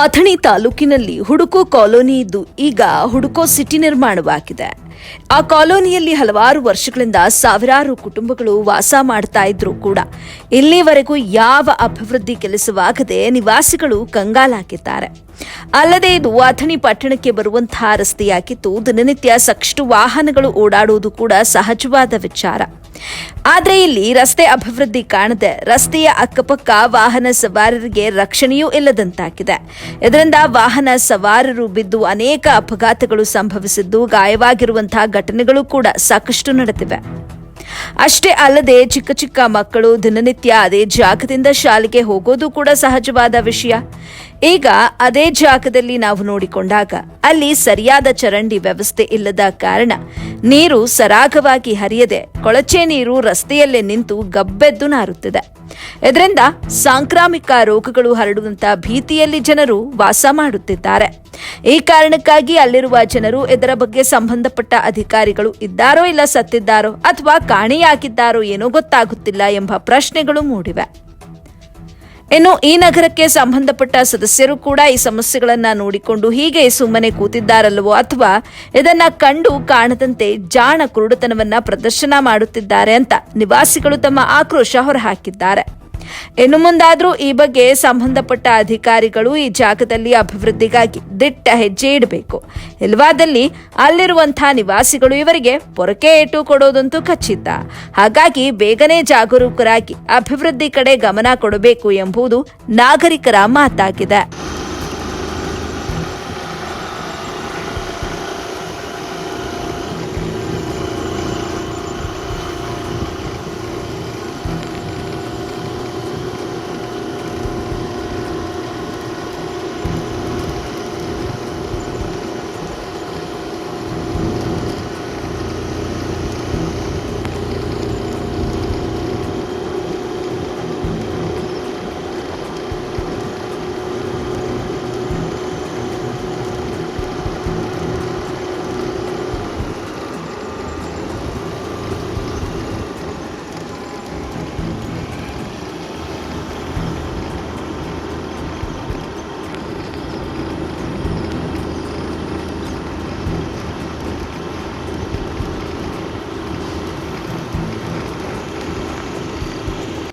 ಅಥಣಿ ತಾಲೂಕಿನಲ್ಲಿ ಹುಡುಕೋ ಕಾಲೋನಿ ಇದ್ದು ಈಗ ಹುಡುಕೋ ಸಿಟಿ ನಿರ್ಮಾಣವಾಗಿದೆ. ಆ ಕಾಲೋನಿಯಲ್ಲಿ ಹಲವಾರು ವರ್ಷಗಳಿಂದ ಸಾವಿರಾರು ಕುಟುಂಬಗಳು ವಾಸ ಮಾಡ್ತಾ ಇದ್ರು ಕೂಡ ಇಲ್ಲಿವರೆಗೂ ಯಾವ ಅಭಿವೃದ್ಧಿ ಕೆಲಸವಾಗದೆ ನಿವಾಸಿಗಳು ಕಂಗಾಲಾಗಿದ್ದಾರೆ. ಅಲ್ಲದೆ ಇದು ಅಥಣಿ ಪಟ್ಟಣಕ್ಕೆ ಬರುವಂತಹ ರಸ್ತೆಯಾಗಿದ್ದು, ದಿನನಿತ್ಯ ಸಾಕಷ್ಟು ವಾಹನಗಳು ಓಡಾಡುವುದು ಕೂಡ ಸಹಜವಾದ ವಿಚಾರ. ಆದ್ರೆ ಇಲ್ಲಿ ರಸ್ತೆ ಅಭಿವೃದ್ಧಿ ಕಾಣದೆ ರಸ್ತೆಯ ಅಕ್ಕಪಕ್ಕ ವಾಹನ ಸವಾರರಿಗೆ ರಕ್ಷಣೆಯೂ ಇಲ್ಲದಂತಾಗಿದೆ. ಇದರಿಂದ ವಾಹನ ಸವಾರರು ಬಿದ್ದು ಅನೇಕ ಅಪಘಾತಗಳು ಸಂಭವಿಸಿದ್ದು ಗಾಯವಾಗಿರುವಂತಹ ಘಟನೆಗಳು ಕೂಡ ಸಾಕಷ್ಟು ನಡೆದಿವೆ. ಅಷ್ಟೇ ಅಲ್ಲದೆ ಚಿಕ್ಕ ಚಿಕ್ಕ ಮಕ್ಕಳು ದಿನನಿತ್ಯ ಅದೇ ಜಾಗದಿಂದ ಶಾಲೆಗೆ ಹೋಗೋದು ಕೂಡ ಸಹಜವಾದ ವಿಷಯ. ಈಗ ಅದೇ ಜಾಗದಲ್ಲಿ ನಾವು ನೋಡಿಕೊಂಡಾಗ ಅಲ್ಲಿ ಸರಿಯಾದ ಚರಂಡಿ ವ್ಯವಸ್ಥೆ ಇಲ್ಲದ ಕಾರಣ ನೀರು ಸರಾಗವಾಗಿ ಹರಿಯದೆ ಕೊಳಚೆ ನೀರು ರಸ್ತೆಯಲ್ಲೇ ನಿಂತು ಗಬ್ಬೆದ್ದು ನಾರುತ್ತಿದೆ. ಇದರಿಂದ ಸಾಂಕ್ರಾಮಿಕ ರೋಗಗಳು ಹರಡುವಂತ ಭೀತಿಯಲ್ಲಿ ಜನರು ವಾಸ ಮಾಡುತ್ತಿದ್ದಾರೆ. ಈ ಕಾರಣಕ್ಕಾಗಿ ಅಲ್ಲಿರುವ ಜನರು ಇದರ ಬಗ್ಗೆ ಸಂಬಂಧಪಟ್ಟ ಅಧಿಕಾರಿಗಳು ಇದ್ದಾರೋ ಇಲ್ಲ ಸತ್ತಿದ್ದಾರೋ ಅಥವಾ ಕಾಣೆಯಾಗಿದ್ದಾರೋ ಏನೋ ಗೊತ್ತಾಗುತ್ತಿಲ್ಲ ಎಂಬ ಪ್ರಶ್ನೆಗಳು ಮೂಡಿವೆ. ಇನ್ನು ಈ ನಗರಕ್ಕೆ ಸಂಬಂಧಪಟ್ಟ ಸದಸ್ಯರು ಕೂಡ ಈ ಸಮಸ್ಯೆಗಳನ್ನ ನೋಡಿಕೊಂಡು ಹೀಗೆ ಸುಮ್ಮನೆ ಕೂತಿದ್ದಾರಲ್ವೋ ಅಥವಾ ಇದನ್ನ ಕಂಡು ಕಾಣದಂತೆ ಜಾಣ ಕುರುಡುತನವನ್ನ ಪ್ರದರ್ಶನ ಮಾಡುತ್ತಿದ್ದಾರೆ ಅಂತ ನಿವಾಸಿಗಳು ತಮ್ಮ ಆಕ್ರೋಶ ಹೊರಹಾಕಿದ್ದಾರೆ. ಇನ್ನು ಮುಂದಾದರೂ ಈ ಬಗ್ಗೆ ಸಂಬಂಧಪಟ್ಟ ಅಧಿಕಾರಿಗಳು ಈ ಜಾಗದಲ್ಲಿ ಅಭಿವೃದ್ಧಿಗಾಗಿ ದಿಟ್ಟ ಹೆಜ್ಜೆ ಇಡಬೇಕು. ಇಲ್ವಾದಲ್ಲಿ ಅಲ್ಲಿರುವಂತಹ ನಿವಾಸಿಗಳು ಇವರಿಗೆ ಪೊರಕೆ ಏಟು ಕೊಡೋದಂತೂ ಖಚಿತ. ಹಾಗಾಗಿ ಬೇಗನೆ ಜಾಗರೂಕರಾಗಿ ಅಭಿವೃದ್ಧಿ ಕಡೆ ಗಮನ ಕೊಡಬೇಕು ಎಂಬುದು ನಾಗರಿಕರ ಮಾತಾಗಿದೆ.